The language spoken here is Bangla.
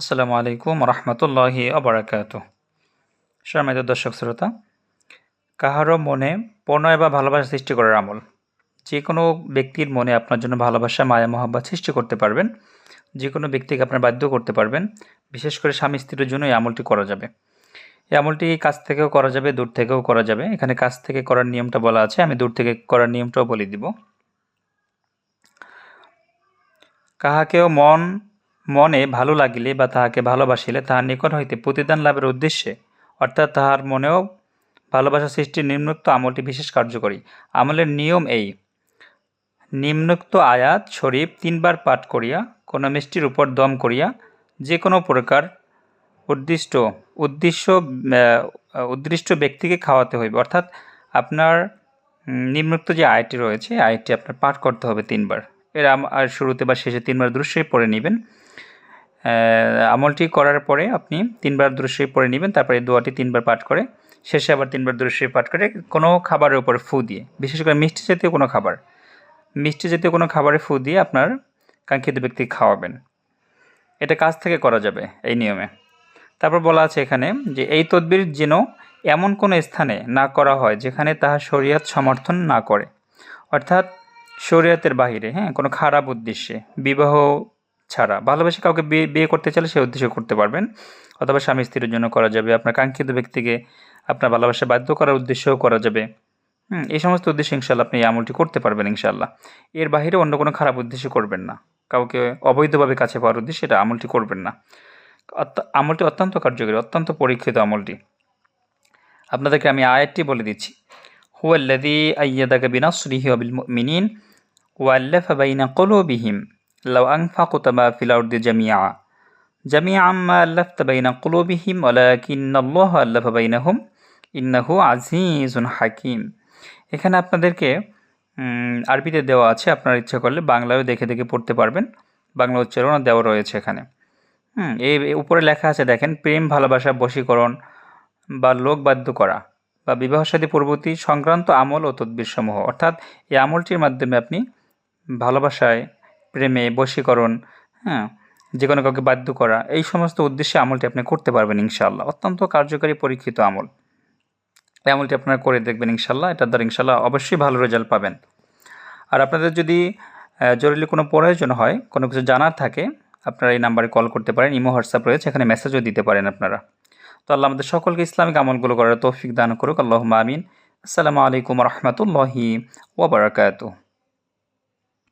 আসসালামু আলাইকুম রহমতুল্লাহি আবরাকাত সম্মানিত দর্শক শ্রোতা, কাহারও মনে প্রণয় বা ভালোবাসা সৃষ্টি করার আমল যে কোনো ব্যক্তির মনে আপনার জন্য ভালোবাসা, মায়া, মহাব্বত সৃষ্টি করতে পারবেন যে কোনো ব্যক্তিকে আপনার বাধ্য করতে পারবেন, বিশেষ করে স্বামী স্ত্রীর জন্য এই আমলটি করা যাবে। এই আমলটি কাছ থেকেও করা যাবে, দূর থেকেও করা যাবে। এখানে কাছ থেকে করার নিয়মটা বলা আছে, আমি দূর থেকে করার নিয়মটাও বলে দিব। কাহাকেও মন মনে ভালো লাগিলে বা তাহাকে ভালোবাসিলে তাহার নিকট হইতে প্রতিদান লাভের উদ্দেশ্যে, অর্থাৎ তাহার মনেও ভালোবাসা সৃষ্টির নিম্নোক্ত আমলটি বিশেষ কার্যকরী। আমলের নিয়ম এই, নিম্নোক্ত আয়াত শরীফ তিনবার পাঠ করিয়া, কোনো মিষ্টির উপর দম করিয়া যে কোনো প্রকার উদ্দিষ্ট, উদ্দেশ্য উদ্দিষ্ট ব্যক্তিকে খাওয়াতে হইবে। অর্থাৎ আপনার নিম্নোক্ত যে আয়টি রয়েছে আয়টি আপনার পাঠ করতে হবে তিনবার। এর আর শুরুতে বা শেষে তিনবার দৃশ্যই পড়ে নেবেন। আমলটি করার পরে আপনি তিনবার দৃশ্যই পড়ে নেবেন, তারপরে দোয়াটি তিনবার পাঠ করে, শেষে আবার তিনবার দৃশ্যই পাঠ করে কোনো খাবারের উপরে ফু দিয়ে, বিশেষ করে মিষ্টি জাতীয় কোনো খাবার, মিষ্টি জাতীয় কোনো খাবারে ফু দিয়ে আপনার কাঙ্ক্ষিত ব্যক্তিকে খাওয়াবেন। এটা কাজ থেকে করা যাবে এই নিয়মে। তারপর বলা আছে এখানে যে, এই তদবির যেন এমন কোনো স্থানে না করা হয় যেখানে তাহা শরীয়ত সমর্থন না করে। অর্থাৎ শরীয়তের বাহিরে হ্যাঁ কোনো খারাপ উদ্দেশ্যে, বিবাহ ছাড়া। ভালোবেসে কাউকে বিয়ে বিয়ে করতে চাইলে সেই উদ্দেশ্যে করতে পারবেন। অথবা স্বামী স্ত্রীর জন্য করা যাবে। আপনার কাঙ্ক্ষিত ব্যক্তিকে আপনার ভালোবাসা বাধ্য করার উদ্দেশ্যেও করা যাবে। হুম, এই সমস্ত উদ্দেশ্যে ইনশাল্লাহ আপনি এই আমলটি করতে পারবেন ইনশাল্লাহ এর বাইরে অন্য কোনো খারাপ উদ্দেশ্যে করবেন না। কাউকে অবৈধভাবে কাছে পাওয়ার উদ্দেশ্যে এটা আমলটি করবেন না। আমলটি অত্যন্ত কার্যকরী, অত্যন্ত পরীক্ষিত আমলটি। আপনাদেরকে আমি আয়াতটি বলে দিচ্ছি। হুয়াল্লাযী আইয়াদাকা বিনাসরিহি ওয়া বিল মুমিনিন ওয়াল্লাফা বাইনা কুলুবিহিম। লাউ আনফাকতা মা ফিল আরদি জামিআ জামিআম মা আল্লাফতা বাইনা কুলুবিহিম ওয়ালাকিন্নাল্লাহ আল্লাফা বাইনাহুম ইন্নাহু আজিজুন হাকিম এখানে আপনাদেরকে আরবিতে দেওয়া আছে, আপনার ইচ্ছা করলে বাংলায়ও দেখে দেখে পড়তে পারবেন। বাংলা উচ্চারণও দেওয়া রয়েছে এখানে। হুম এই উপরে লেখা আছে, দেখেন, প্রেম, ভালোবাসা, বশীকরণ বা লোক বাধ্য করা বা বিবাহ সাথী পূর্ববর্তী সংক্রান্ত আমল ও তদ্বির সমূহ অর্থাৎ এই আমলটির মাধ্যমে আপনি ভালোবাসায় প্রেমে, বশীকরণ হ্যাঁ যে কোনো কাউকে বাধ্য করা, এই সমস্ত উদ্দেশ্যে আমলটি আপনি করতে পারবেন ইনশাল্লাহ অত্যন্ত কার্যকারী পরীক্ষিত আমল। এই আমলটি আপনারা করে দেখবেন ইনশাল্লাহ এটার দ্বারা ইনশাল্লাহ অবশ্যই ভালো রেজাল্ট পাবেন। আর আপনাদের যদি জরুরি কোনো প্রয়োজন হয়, কোনো কিছু জানার থাকে, আপনারা এই নাম্বারে কল করতে পারেন, ইমো, হোয়াটসঅ্যাপ রয়েছে, এখানে মেসেজও দিতে পারেন আপনারা। তো আল্লাহ আমাদের সকলকে ইসলামিক আমলগুলো করার তৌফিক দান করুক। আল্লাহ আমিন। আসসালামু আলাইকুম রহমতুল্লাহি ওবরাকাতুহ